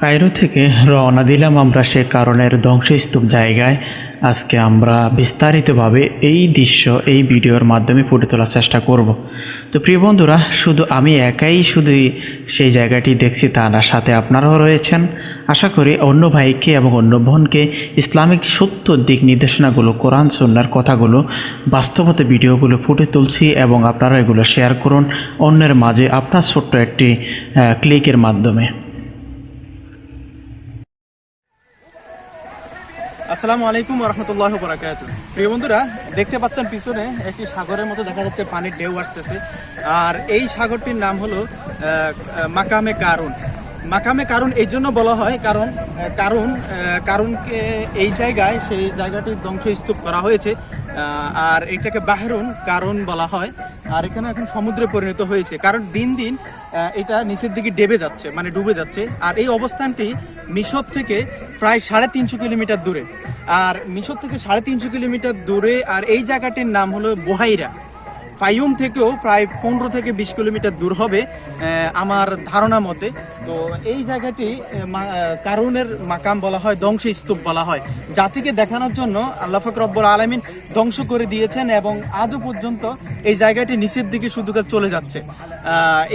Cairo থেকে রওনা দিলাম আমরা সে কারণের ধ্বংসস্তূপ জায়গায়। আজকে আমরা বিস্তারিতভাবে এই দৃশ্য, এই ভিডিওর মাধ্যমে ফুটে তোলার চেষ্টা করব। তো প্রিয় বন্ধুরা, শুধু আমি একাই শুধু সেই জায়গাটি দেখছি তা না, সাথে আপনারাও রয়েছেন। আশা করি অন্য ভাইকে এবং অন্য বোনকে ইসলামিক সত্য দিক নির্দেশনাগুলো, কোরআন সন্ন্যার কথাগুলো, বাস্তবতে ভিডিওগুলো ফুটে তুলছি এবং আপনারা এগুলো শেয়ার করুন। অন্যের মাঝে আপনার ছোট্ট একটি ক্লিকের মাধ্যমে। আসসালামু আলাইকুম রহমতুল্লাহ বরাকাত প্রিয় বন্ধুরা দেখতে পাচ্ছেন পিছনে একটি সাগরের মতো দেখা যাচ্ছে পানির ঢেউ আসতেছে। আর এই সাগরটির নাম হলো মাকামে কারুন। মাকামে কারুন এই জন্য বলা হয় কারণ আহ, কারুন কারুনকে এই জায়গায় সেই জায়গাটি ধ্বংসস্তূপ করা হয়েছে। আর এটাকে বাহরুন কারণ বলা হয়। আর এখানে এখন সমুদ্রে পরিণত হয়েছে। কারণ দিন দিন এটা নিচের দিকে ডেবে যাচ্ছে মানে ডুবে যাচ্ছে। আর এই অবস্থানটি মিশর থেকে প্রায় সাড়ে তিনশো কিলোমিটার দূরে। আর মিশর থেকে সাড়ে তিনশো কিলোমিটার দূরে, আর এই জায়গাটির নাম হলো বোহাইরা। ফাইউম থেকেও প্রায় পনেরো থেকে বিশ কিলোমিটার দূর হবে আমার ধারণা মতে। তো এই জায়গাটি কারুনের মাকাম বলা হয় ধ্বংস স্তূপ বলা হয়। জাতিকে দেখানোর জন্য আল্লাহ ফাকর রব্বুল আলমিন ধ্বংস করে দিয়েছেন এবং আজও পর্যন্ত এই জায়গাটি নিচের দিকে শুধু চলে যাচ্ছে।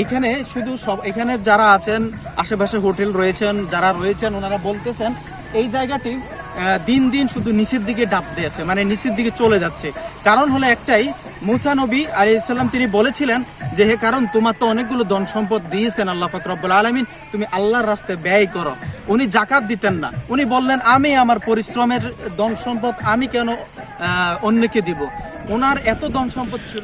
এখানে শুধু সব, এখানে যারা আছেন, আশেপাশে হোটেল রয়েছেন, যারা রয়েছেন, ওনারা বলতেছেন এই জায়গাটি দিন দিন শুধু নিচের দিকে ডাবতে আছে মানে নিচের দিকে চলে যাচ্ছে। কারণ হলো একটাই, মুসা নবী আলী ইসলাম তিনি বলেছিলেন যে, হে কারণ, তোমার তো অনেকগুলো ধন সম্পদ দিয়েছেন আল্লাহ ফকরবুল আলমিন, তুমি আল্লাহর রাস্তায় ব্যয় করো। উনি জাকাত দিতেন না। উনি বললেন, আমি আমার পরিশ্রমের ধন সম্পদ আমি কেন অন্যকে দিব? ওনার এত ধন সম্পদ ছিল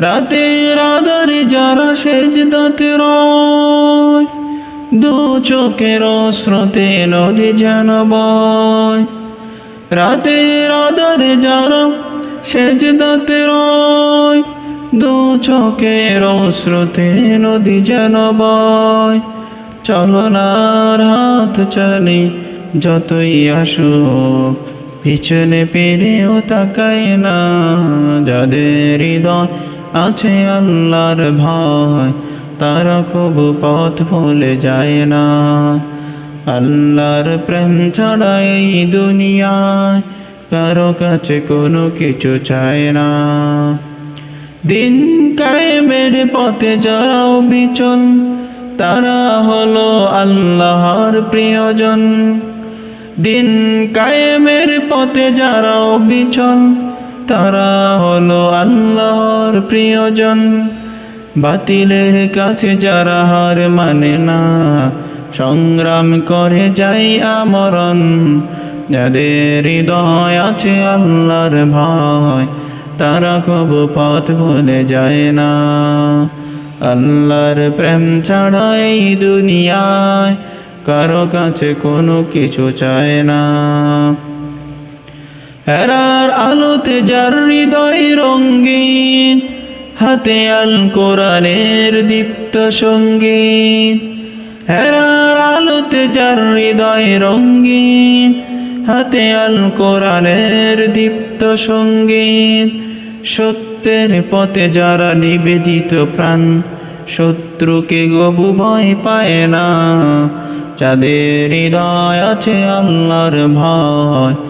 রাতের আধারে যারা সেজ দাঁতে দু চোখের স্রোতে নদী যেন বয়। রাতের আধারে যারা সেজ দাঁতে দু চোখের স্রোতে নদী যেন বয়। চলনার হাত চলে, যতই আসুক, পিছনে পেরেও তাকায় না যাদের হৃদয়। আছে আল্লাহর ভয়, তারা খুব পথ ভুলে যায় না। আল্লাহর প্রেম ছাড়া এই দুনিয়ায় কারও কাছে কোনো কিছু চায় না। দিন কায়েমের পথে যারাও বিচল, তারা হলো আল্লাহর প্রিয়জন। দিন কায়েমের পথে যারাও বিচল তারা হলো আল্লাহর প্রিয়জন। বাতিলের কাছে যারা হার মানে না, সংগ্রাম করে যাই আমরণ। যাদের হৃদয় আছে আল্লাহর ভয়, তারা কব পথ ভুলে যায় না। আল্লাহর প্রেম ছাড়া এই দুনিয়ায় কারও কাছে কোনো কিছু চায় না। হেরার আলোতে যার হৃদয় রঙ্গিন, হাতে আল কোরআনের দীপ্ত সংগীত হেরার আলোতে যার হৃদয় রঙ্গিন, হাতে আল কোরআনের দীপ্ত সংগীত সত্যের পথে যারা নিবেদিত প্রাণ, শত্রুকে গবু ভয় পায় না। যাদের হৃদয় আছে আল্লাহর ভয়